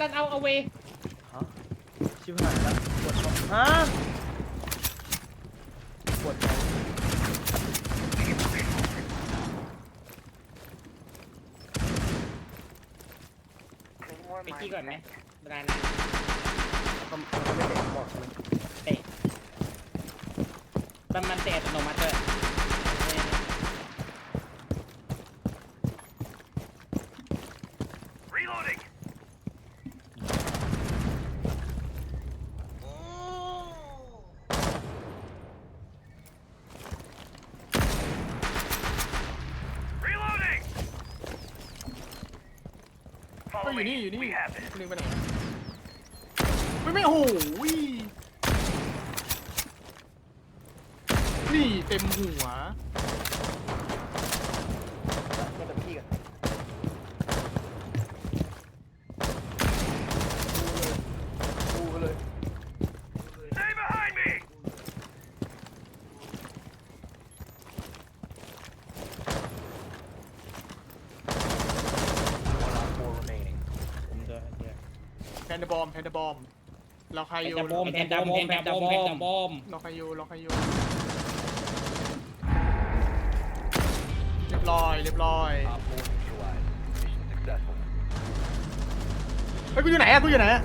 รันเอาเอาเวฮะชิบหายแล้วปวดท้องฮะปวดท้องไปกี้ก่อนไหมรันก็มันก็ไม่เด็กบอกใช่ไหมเตะมันมันเตะอัตโนมัติ ด้วยก็อยู่นี่อยู่นี่คุณนึงไปไหนไม่ไม่โอ้โหนี่เต็มหัว ก็จะพี่กันกูเลย ผมเจอเจอ แพนเดบอมแพนเดบอมเราใครแพอนยู่ดาบอมแพนดาบอมแพนดาบอมแพนดาบอมเราใครอยู่เราใครอยู่เรียบร้อยเรียบร้อยเฮ้ยกูอยู่ไหนอะกูอยู่ไหนอะ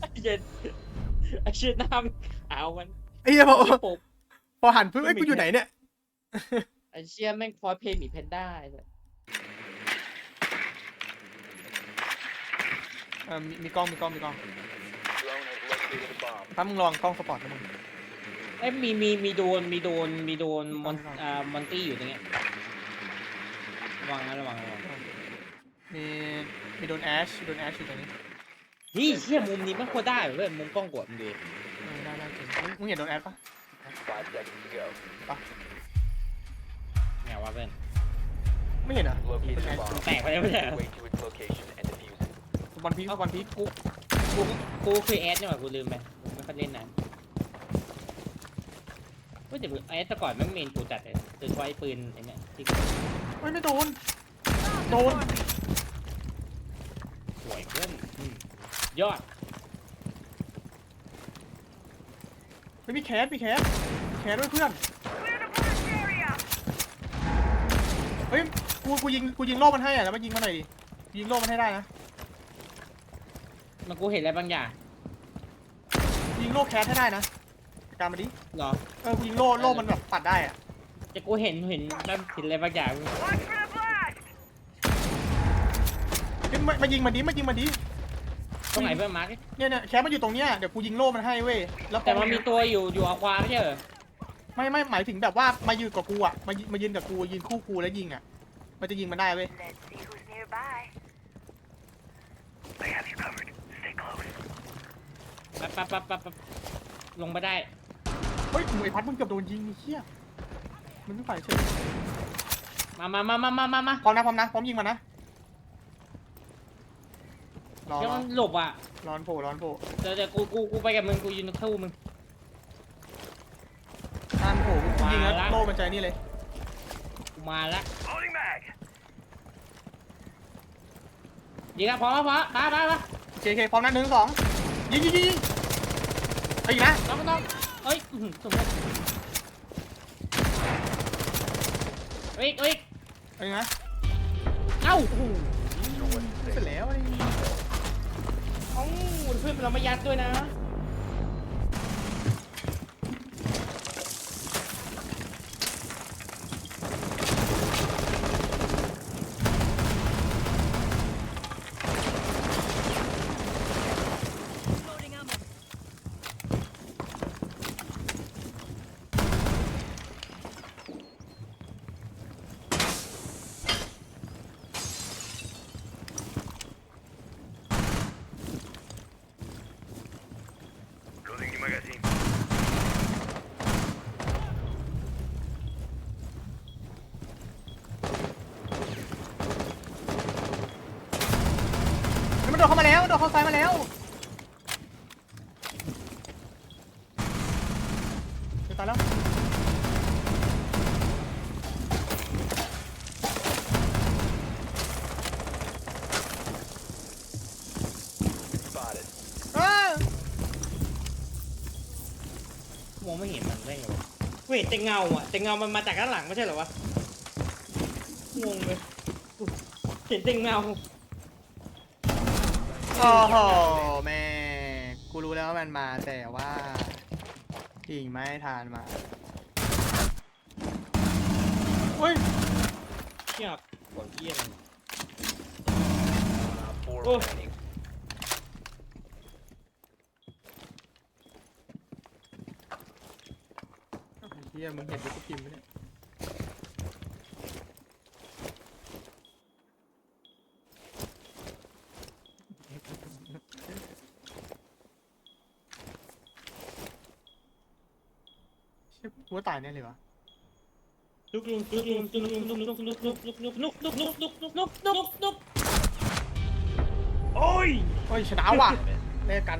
ไอ้เย็นไอ้เชี่ยน้ำเอามันไอ้เหี้ยพอไอ้ปุ๊บพอหันปุ๊บไอ้ยกูอยู่ไหนเนี่ยไอ้เชี่ยแม่งคอสเพลย์หมีแพนด้าไอ้สัส เออมีมีกล้องมีกล้องมีกล้องถ้ามึงลองกล้องสปอร์ตนะมึง เอ้ยมีมีมีโดนมีโดนมีโดนมอนอ่ามอนตี้อยู่ตรงเนี้ยระวังนะระวังระวังมีมีโดนแอชโดนแอชอยู่ตรงนี้นี่เชี่ยมุมนี้มันโคตรได้เว้ยมุมกล้องกดมึงดีเออได้ได้จริงมึงมึงเห็นโดนแอชปะแนวว่าเพื่อนไม่เห็นเหรอะแตกไปแล้วไม่ใช่เหรอบ อลพีกบอลพีกกูกูกูคือแอดเนี่ยว่ะกูลืมไปกูไม่ค่อยเล่นนานเฮ้ยแต่แอดแต่ก่อนแม่งเมนกูจัดเลยโดยเฉพาะไอ้ปืนไอ้เนี่ยที่ไม่ไม่โดน โดน สวยเพื่อนอืมยอดไม่มีแคสมีแคสแคสด้วยเพื่อน เฮ้ย กู กูยิง กูยิงโล่มันให้อะแล้วมายิงมาหน่อยดิยิงโล่มันให้ได้นะ มันกูเห็นอะไรบางอย่างยิงโล่แคสให้ได้นะการมาดิเหรอเออกูยิงโล่โล่มันแบบปัดได้อะแต่กูเห็นเห็นแบบเห็นอะไรบางอย่างเฮ้ยมามายิงมันดิมายิงมันดิตรงไหนเพื่อนมาร์คเนี่ยเนี่ยแคสมันอยู่ตรงเนี้ยเดี๋ยวกูยิงโล่มันให้เว้ยแล้วพอแต่มันมีตัวอยู่อยู่อาควาไม่ใช่เหรอไม่ไม่หมายถึงแบบว่ามายืนกับกูอะมายืนมายืนกับกูยืนคู่กูแล้วยิงอะมันจะยิงมันได้เว้ย Let's see who's nearby. ปั๊บปั๊บปั๊บปั๊บปั๊บลงมาได้เฮ้ยไอ้พัดมึงเกือบโดนยิงไอ้เหี้ยมันไม่ไหวเฉยมามามามามามามาพร้อมนะพร้อมนะพร้อมยิงมันนะรอเดี๋ยวรอมันหลบอะร้อนโผล่ร้อนโผล่เดี๋ยวเดี๋ยวกูกูกูไปกับมึงกูยืนคู่มึงร้อนโผล่กูยิงแล้วมาละ โล่มันใจนี่เลยกูมาละยิงครับพร้อมแล้วพร้อมมามามาโอเคโอเคพร้อมนะหนึ่งสอง ยิงยิงยิงยิงเอาอีกนะต้องต้องเอ้ยอื้อหือสมมติเฮ้ยเฮ้ยเอาอีกนะเอ้าโอ้โหเสร็จแล้วไอ้เอ้าเพื่อนเราไม่ยัดด้วยนะ โดดเข้ามาแล้วโดนเข้าซ้ายมาแล้วจะตายแล้วเออมองไม่เห็นมันได้เหรอเห็นแต่เงาอะแต่เงามันมาจากด้านหลังไม่ใช่เหรอวะงงเลยเห็นแต่เงา โอ้โหแม่กูรู้แล้วว่ามันมาแต่ว่ายิงไม่ทานมาเฮ้ยเชี่ยกดเยี่ยม Four Oh. remaining. เฮียมึงเห็นที่กูพิมพ์ไหมเนี่ย กูว่าตายแน่เลยวะลุกลุกลุกลุกลุกลุกลุกลุกลุกลุกลุกลุกลุกลุกลุกลุกลุกลุกลุกโอ้ยเฮ้ยชนะว่ะเล่นกัน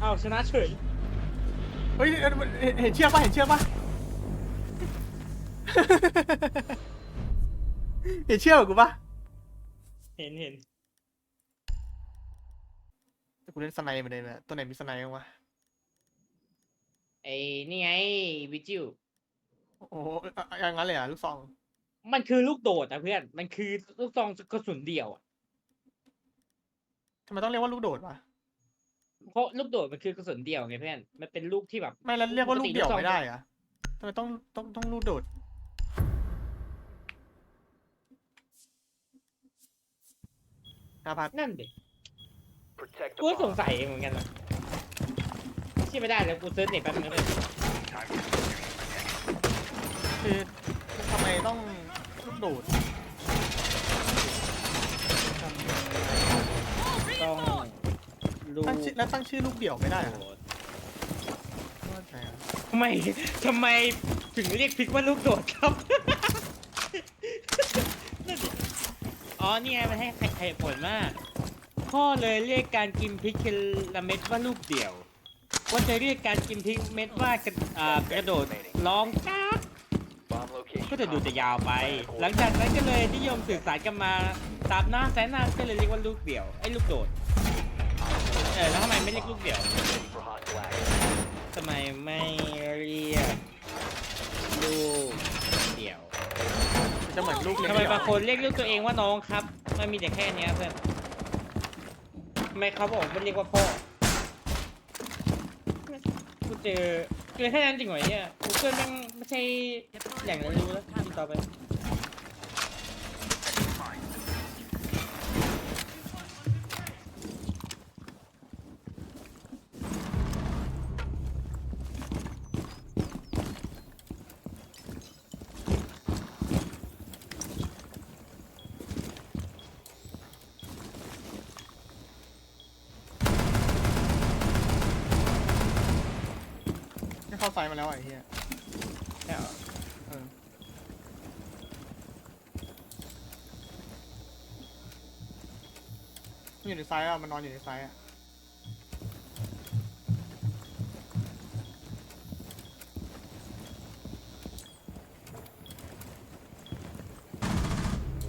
อ้าวชนะเฉยเฮ้ยเห็นเชือกปะเห็นเชือกปะเห็นเชือกกูปะเห็นเห็นกูเล่นสไนด์เหมือนเดิมอะตัวไหนมีสไนด์บ้างวะไอ้นี่ไงวิจิว โอ้โหอะอะอย่างนั้นเลยเหรอะลูกซอง มันคือลูกโดดนะเพื่อน มันคือลูกซองกระสุนเดียวอะทำไมต้องเรียกว่าลูกโดดวะเพราะลูกโดดมันคือกระสุนเดียวไงเพื่อน มันเป็นลูกที่แบบไม่แล้วเรียกว่าลูกเดี่ยวปกติลูกซองไม่ได้เหรอะทำไมต้องต้องต้องลูกโดด อาพัดนั่นดิ Protect the กูก็สง bomb. สัยเหมือนกันนะเชื่อไม่ได้เลยกูเซิร์ชเน็ตแป๊บนึงนะเพื่อน คือทำไมต้องลูกโดดต้องลูกตั้งชื่อแล้วตั้งชื่อลูกเดี่ยวไม่ได้เหรอโดดว่าไงอะทำไมทำไมถึงเรียกพริกว่าลูกโดดครับนั่นดิอ๋อนี่ไงมันให้เหตุผลว่าพ่อเลยเรียกการกินพริกเคละเม็ดว่าลูกเดี่ยว ว่าจะเรียกการกินพริกเม็ดว่ากระอ่ากระโดดร้องกา ก Bomb location. ก็จะดูจะยาวไป หลังจากนั้นก็เลยนิยมสื่อสารกันมาตามหน้าแสนนานก็เลยเรียกว่าลูกเดี่ยวไอ้ลูกโดด เออแล้วทำไมไม่เรียกลูกเดี่ยว Ready for hostile action. ทำไมไม่เรียกลูกเดี่ยวมันจะเหมือนลูกเล็กทำไมบางคนเรียกลูกตัวเองว่าน้องครับ มันมีแต่แค่เนี้ยเพื่อนทำไมเขาบอกไม่เรียกว่าพ่อกูเจอเจอแค่นั้นจริงเหรอเนี่ยกูเกิลแม่งไม่ใช่ แหล่งเรียนรู้แล้วกินต่อไปเข้าไซส์มาแล้วไอ้เหี้ย ใช่เหรอ เออมัน อยู่ในไซส์อะ มันนอนอยู่ในไซส์อะ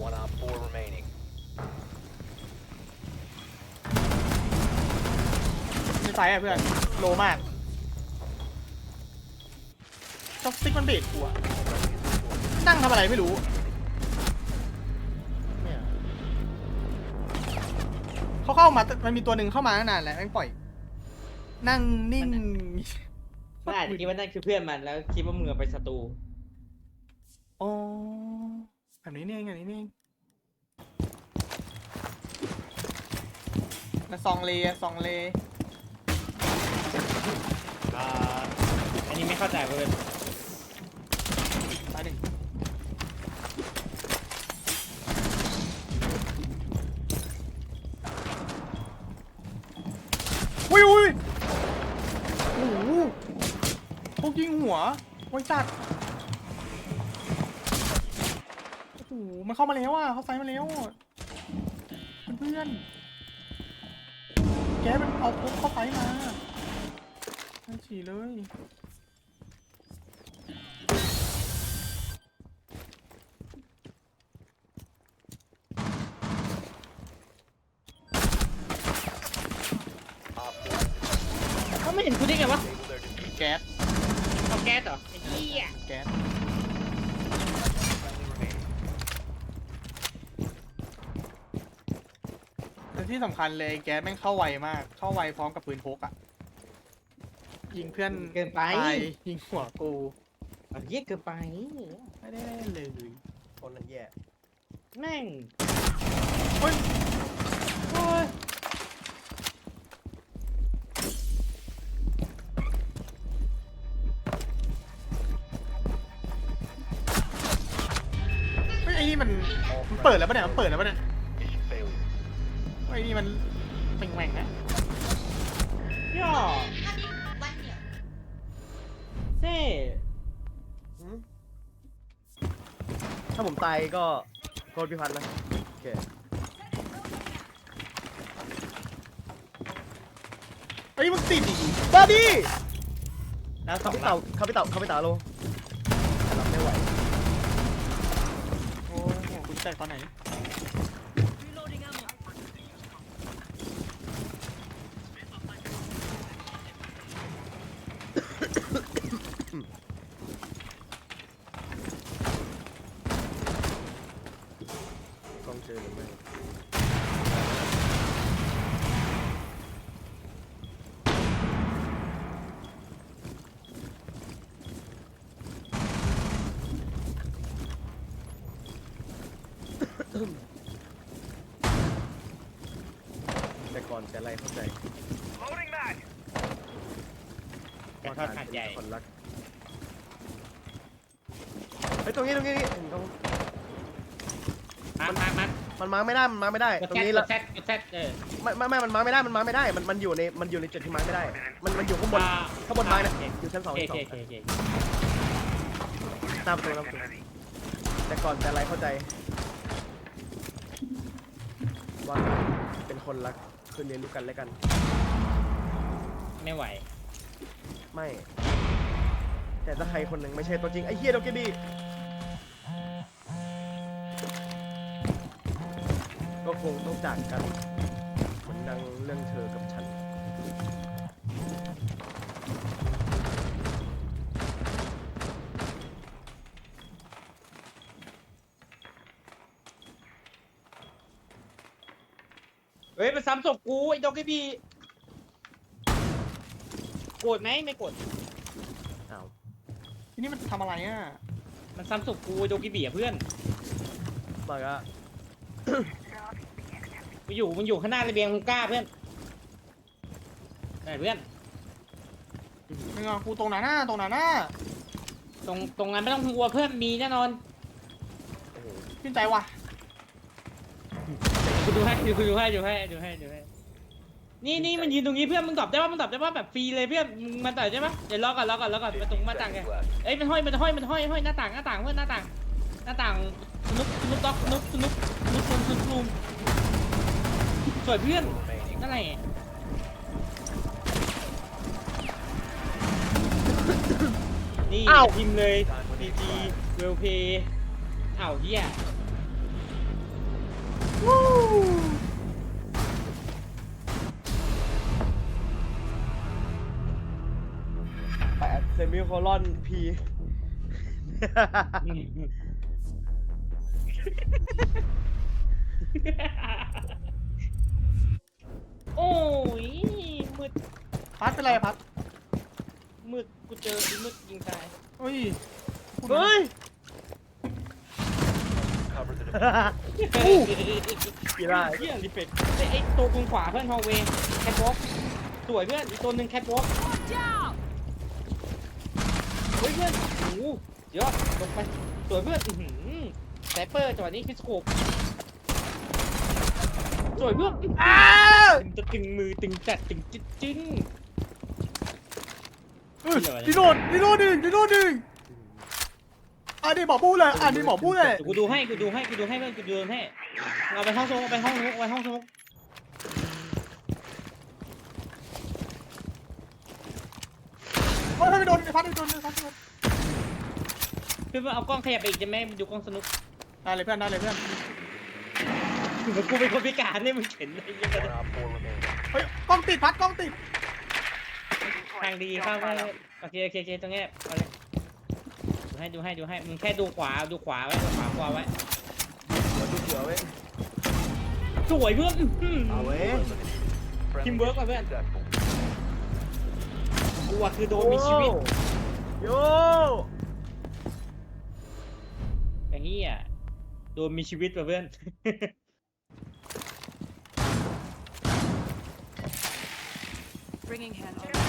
One on four remaining. ในไซส์อะเพื่อน โลมากจ็อกซิกมันเบรกกูอะนั่งทำอะไรไม่รู้ เขาเข้ามามันมีตัวหนึ่งเข้ามาตั้งนานแล้วแม่งปล่อย นั่งนิ่ง มันอาจจะคิดว่านั่นคือเพื่อนมันแล้วคิดว่ามึงเอาไปศัตรูอ๋อแบบนี้นี่เองแบบนี้นี่เองแล้วซองเลอะซองเลอ่าอันนี้ไม่เข้าใจเพื่อน ตายหนึ่งอุ้ยอุ้ยโอ้โหพวก ยิงหัวไว้จัดโอ้โหมันเข้ามาแล้วอะเขาไซส์มาแล้วอะเพื่อนๆแกมันเอาพวกเข้าไซส์มาทันฉี่เลย แต่ที่สำคัญเลยแก๊สแม่งเข้าไวมาก เข้าไวพร้อมกับปืนพกอะ ยิงเพื่อนเกินไป ตายยิงหัวกู เอาเหี้ยเกินไป ไม่ได้เล่นเลยคนนั้นแย่แม่งเฮ้ยโอ้ยเฮ้ยไอ้นี่มันมันเปิดแล้วปะเนี่ยมันเปิดแล้วปะเนี่ย นี่มันเป็นแหว่งๆนะย่อเซ่หืมถ้าผมตายก็โทษพี่พันธ์นะโอเคเฮ้ยมึงติดอีกบาดี้แล้วสอเขางพี่เต่าเขาพี่เต่าเขาพี่เต่าลงรับไม่ไหวโอ้โหคุณแตกตอนไหน กล้องเจอหรือไม่แต่ก่อนแต่ไรเข้าใจ กระ ทอดหัดใหญ่คนรักเฮ้ยตรงนี้ตรงนี้ตรงนี้ตรงมามามามันมาไม่ได้มันมาไม่ได้ กดตรแซงดนี้กละดแซดกดแซดเออไม่ไม่ไม่มันมาไม่ได้มันมาไม่ได้ มันมันอยู่ในมันอยู่ในจุดที่มาไม่ได้ มันมันอยู่ข้างบนอ่าข้างบนไม้เนี่ยโอเคอยู่ชั้นสองโอเคชั้นสโอองเคโอเคตามประตูตามประตูแต่ก่อนแต่ไรเข้าใจว่าเป็นคนรักคือเรียนรู้กันและกัน ไม่ไหว ไม่ แต่ถ้าใครคนหนึ่งไม่ใช่ตัวจริง ไอ้เฮียโดเกบีก็คงต้องจากกันเหมือนดังเรื่องเธอกับฉัน เฮ้ยมันซ้ำศพกูไอ้ดอกไอ้บี โกรธไหมไม่โกรธอ้าวทีนี้มันทำอะไรอะมันซ้ำศพกูไอ้ดอกไอ้บีอะเพื่อนบอกว่ามันอยู่มันอยู่ข้างหน้าระเบียงมึงกล้าเพื่อนไหนเพื่อนมึงเอากูตรงไหนหน้าตรงไหนหน้าตรงตรงนั้นไม่ต้องกลัวเพื่อนมีแน่นอนโอ้โหขึ้นใจว่ะกูดูให้ดูดูให้ดูให้ดูให้ดูให้ นี่นี่มันยืนตรงนี้เพื่อนมึงตอบได้ว่ามึงตอบได้ว่าแบบฟรีเลยเพื่อนมึงมันตอบได้ปะเดี๋ยวรอก่อนรอก่อนรอก่อนมาตรงมาต่างไง Seconds left. เอ้ยมันห้อยมันห้อยมันห้อยห้อยหน้าต่างหน้าต่างเพื่อนหน้าต่าง หน้าต่างสนุกสนุกด็อกสนุกสนุกสนุกสนุกสนุกรูมสวยเพื่อน Four remaining. นั่นแหละนี่อ้าวพิมพ์เลยดีจีเวลเพย์อ้าวเฮียแคลอนพีโอ้ยมืดพัดเป็นไรอะพัดมืดกูเจอไอ้มืดยิงตายเฮ้ยพูดเฮ้ย Cover the diffuser. กีฬาเฮียรีเฟกไอ้ไอ้ตัวตรงขวาเพื่อนฮอลเวย์แคทวอล์กสวยเพื่อนอีกตัวหนึ่งแคทวอล์ก เฮ้ยเพื่อนโอ้โหเยอะลงไปสวยเพื่อนอื้อหือแซปเปอร์จังหวะนี้ฟิสโคปสวยเพื่อนอ้าวตึงตึงมือตึงจัดตึงจิ๊ดจึ้งเฮ้ยดีโดนดีโดนหนึ่งดีโดนหนึ่งอะนี่หมอพูดเลยอะนี่หมอพูดเลยเดี๋ยวกูดูให้กูดูให้กูดูให้เพื่อนกูดูให้เอาไปห้องสมุกเอาไปห้องสมุกเอาไปห้องสมุก เฮ้ยไม่โดนไอ้พัดไม่โดนไอ้พัดไม่โดนเพื่อนเอากล้องขยับไปอีกจะไหมดูกล้องสนุกได้เลยเพื่อนได้เลยเพื่อนเหมือนกูเป็นคนพิการเนี่ยมึงเห็นอะไรเงี้ย One op four remaining. เฮ้ยกล้องติดพัดกล้องติดทางดีเข้าไปโอเคโอเคโอเคตรงเนี้ยเอาเลยดูให้ดูให้ดูให้มึงแค่ดูขวาดูขวาไว้ดูขวาขวาไว้หัวดูหัวเว้ยสวยเพื่อน เอาเว้ย Friendly Teamwork mission ว่ะเพื่อน successful. กูอะคือโดนมีชีวิต โยอย่างนี้อะโดนมีชีวิตป่ะเพื่อน Bringing hand over.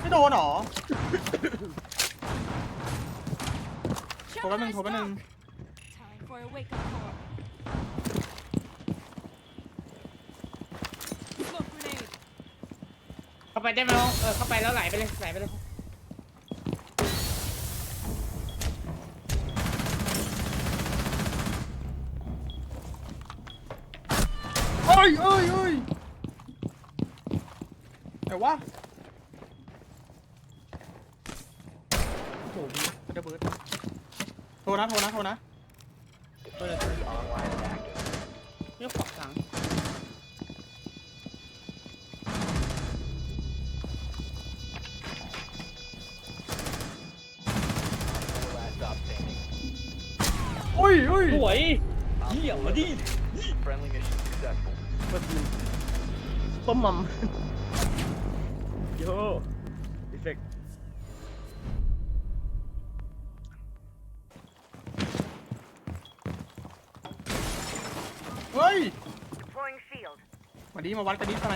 ไม่โดนเหรอ Shut โทรแป๊บนึง my โทรแป๊บนึง stop. Time for a wake up call. เข้าไปได้ไหมน้องเออเข้าไปแล้วไหลไปเลยไหลไปเลยเอ้ยเอ้ยเอ้ยแต่ว่าโอ้โหมันจะเบิร์ดโทรนะโทรนะโทรนะ โยดีเฟกเฮ้ย Deploying shield. วันนี้มาวัดกันนี้อะไร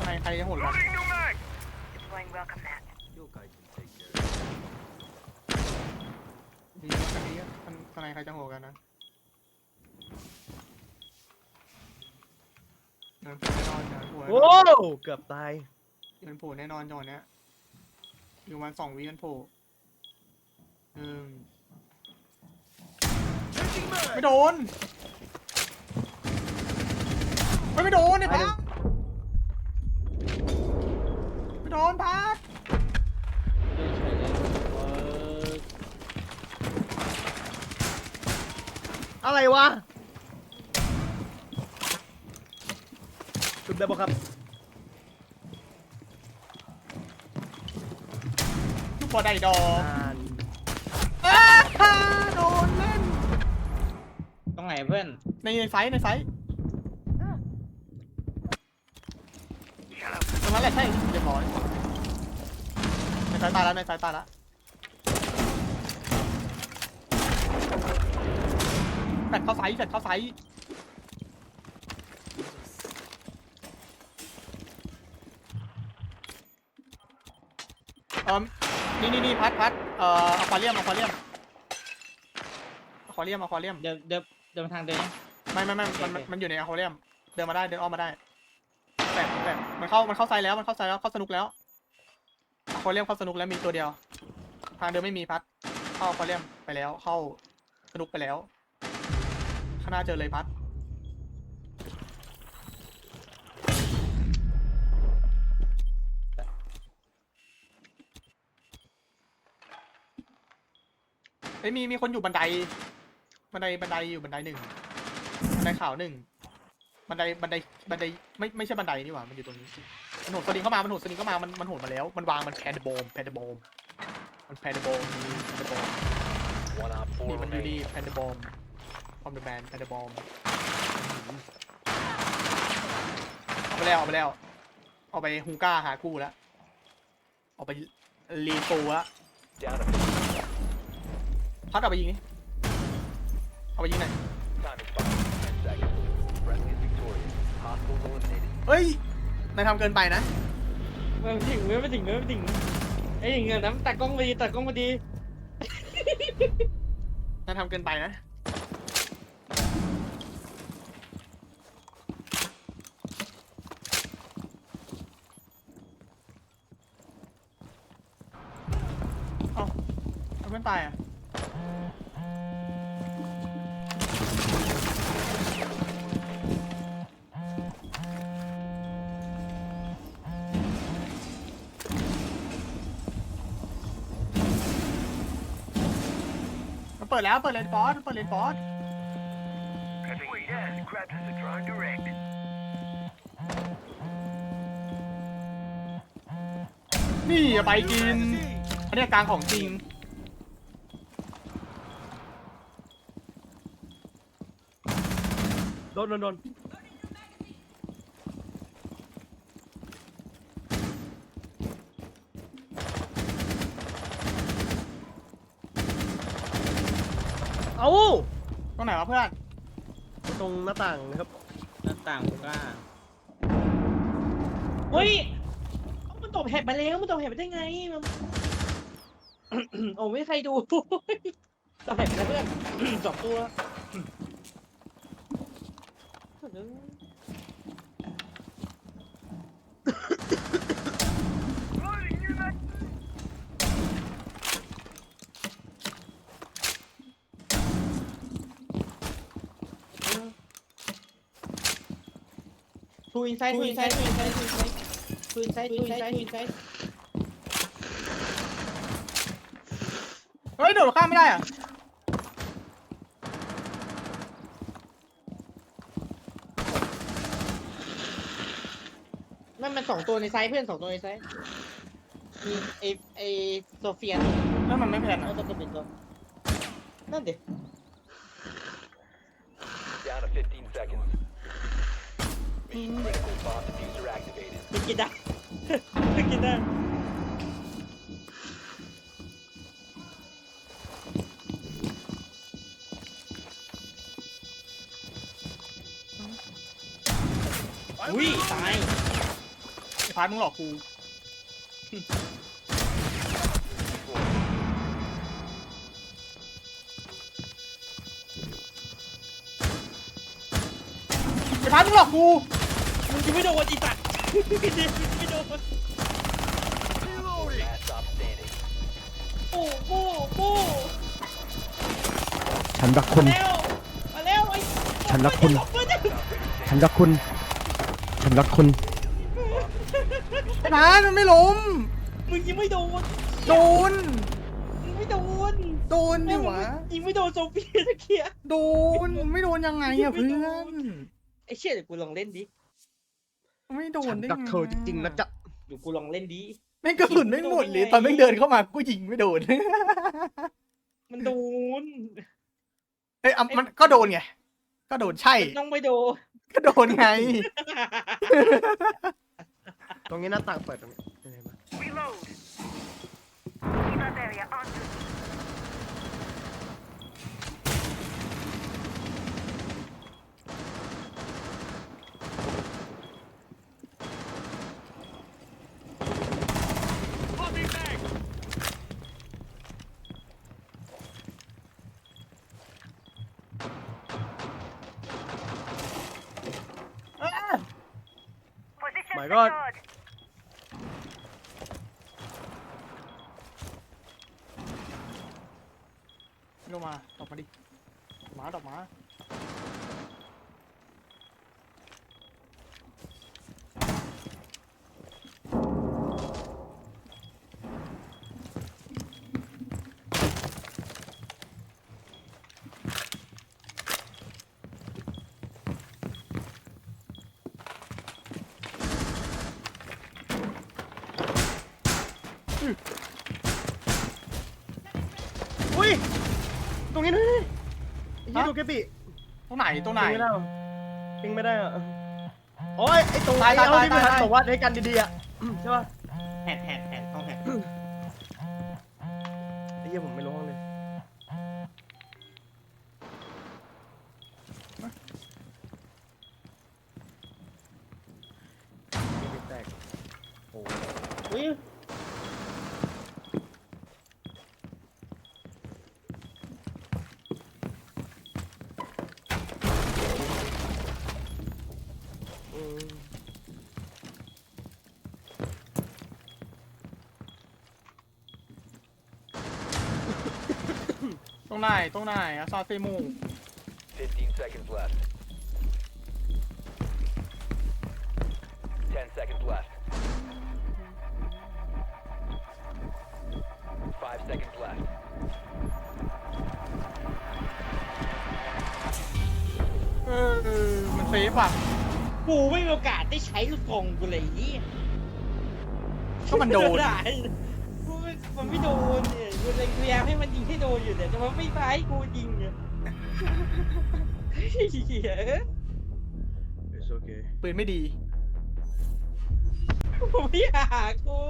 อะไรใครจะโหดกัน Deploying welcome mat. นี่วัดกันนี้อะไรใครจะโหดกันนะเดินผูแน่นอนเดินผูแน่นโอ้อนเกือบตาย เดินผูแน่นอนจังหวะเนี้ยอยู่ประมาณสองวิกันผูหนึ่งไม่โดนไม่ไม่โดนไอ้พักไม่โดนพักอะไรวะจุดได้ปะครับ ลูกบอได้ดอกอ้าโดนเล่น ตรงไหนเพื่อน ในในไฟท์ในไฟท์ตรงนั้นแหละใช่เรียบร้อยในไฟท์ตายแล้วในไฟท์ตายแล้วแฟดเข้าไฟท์แฟดเข้าไฟท์เออ นี่นี่นี่พัดพัดเอ่ออควาเรียมอควาเรียมอควาเรียมอควาเรียมเดินเดินเดินทางเดินนะ ไม่ไม่ไม่โอเคมันโอเค มันอยู่ในอะควาเรียมเดินมาได้เดินอ้อมมาได้แปดแปดมันเข้ามันเข้าไซด์แล้วมันเข้าไซด์แล้วเข้าสนุกแล้วอะควาเรียมเข้าสนุกแล้วมีตัวเดียว ทางเดินไม่มีพัด เข้าอะควาเรียมไปแล้วเข้าสนุกไปแล้วข้างหน้าเจอเลยพัด เอ้ยมีมีคนอยู่บันได บันไดบันไดอยู่บันไดหนึ่งบันไดขาวหนึ่งบันไดบันไดบันไดไม่ไม่ใช่บันไดนี่หว่ามันอยู่ตรงนี้มันโหดสลิงเข้ามามันโหดสลิงเข้ามามันมันโหดมาแล้ว มันวางมันแพนเดโบมแพนเดโบมมันแพนเดโบมนี่แพนเดโบม One op four นี่มันอยู่ดี remaining. แพนเดโบมคอมเดอะแบนแพนเดโบมเอาไปแล้วเอาไปแล้วเอาไปฮูก้าหากู้แล้วเอาไปรีโฟแล้ว Down to พัดเอาไปยิงนี่เอาไปยิงหน่อย time expired. Ten seconds. Friendly is victorious. Hostiles eliminated. เฮ้ยนายทำเกินไปนะไม่ถึงไม่ถึงไม่ถึงไอ้ยอย่างเงี้ยนะตัดกล้องมาดีตัดกล้องมาดี นายทำเกินไปนะ เปิดแล้วเปิดเลนบอสเปิดเลนบอส Traps is drawing direct. นี่ไปกิน อันนี้กลางของจริง โดนโดนโดนเอา ต รงไหนวะเพื่อนตรงหน้าต่างนะครับหน้าต่างกล้าเฮ้ยมันตบแหบไปแล้วมันตบแหบไปได้ไงมัน โอ้ไม่ใครดู ตบแหบไปแล้วเพื่อนสองตัว ทูอินไซด์ทูอินไซด์ทูอินไซด์ทูอินไซด์ทูอินไซด์ทูอินไซด์ทูอินไซด์เฮ้ยโดดข้ามไม่ได้อะนั่นมันสองตัวในไซส์เพื่อนสองตัวในไซส์มีไอไอโซเฟียแล้วมันไม่แพนแล้อะวก็เป็นตัวนั่นดิ Down to 15 seconds. Mission critical bomb diffuser activated. ไปกินได้ไปกินได้อุ้ยตายไอ้พาร์ทมึงหลอกกู ไอ้พาร์ทมึงหลอกกูมึ งจะไม่โดนอีสัตว์ไม่โดน Last stop standing. โอ้โอ้โอ้ฉันรักคุณแล้วมาแล้วไอ้ฉันรักคุณเพื่อนจะฉันรักคุณ ฉันรักคุณไอ้พาร์ทมันไม่ล้มมึงยิงไม่โดนโดนมึงไม่โดนโดนดิวะยิงไม่โดนโซเฟียตะเคียโดนไม่โดนยังไงอะเพื่อน ไอ้เชี่ยเดี๋ยวกูลองเล่นดิ ไม่โดฉันนได้รักเธอจริงๆนะจ๊ะเดี๋ยวกูลองเล่นดิแม่งกระสุนไม่หมดเลยตอนแม่งเดินเข้ามากูยิงไม่โดน มันโดน เอ้ยอะมันก็โดนไง ก็โดนใช่มันต้องไม่โดน ก็โดนไง ตรงนี้หน้าต่างเปิดตรงนี้เห็นไหม reload. Keep up area on to รถ อุ้ย ตรงนี้นี่ไอ้ยี่ฮะดูแกปิตรงไหนตรงไหน ปิงไม่ได้หรอปิงไม่ได้อะโอ้ยไอ้ตรงตายไอ้เอาตายที่พี่ตายทันตาย บอกว่าให้กันดีๆอะใช่ป่ะแหกแหกแหกต้องแหกไอ้เหี้ยผมไม่รู้ห้องเลยไม่แตกโอ้ย อุ้ย อืม ตรงไหนตรงไหนอะซาเซมู15 seconds left. 10 seconds left. 5 seconds left. เออเซฟว่ะกูไม่มีโอกาสได้ใช้ลูกกรงกูเลยไอ้เหี้ยก็มันโดนได้กูไม่มันไม่โดนเนี่ย กูเลยพยายามให้มันยิงให้โดนอยู่เนี่ยแต่มันไม่ไปให้กูยิงเนี่ยเหี้ย It's okay ปืนไม่ดีกูไม่อยากกู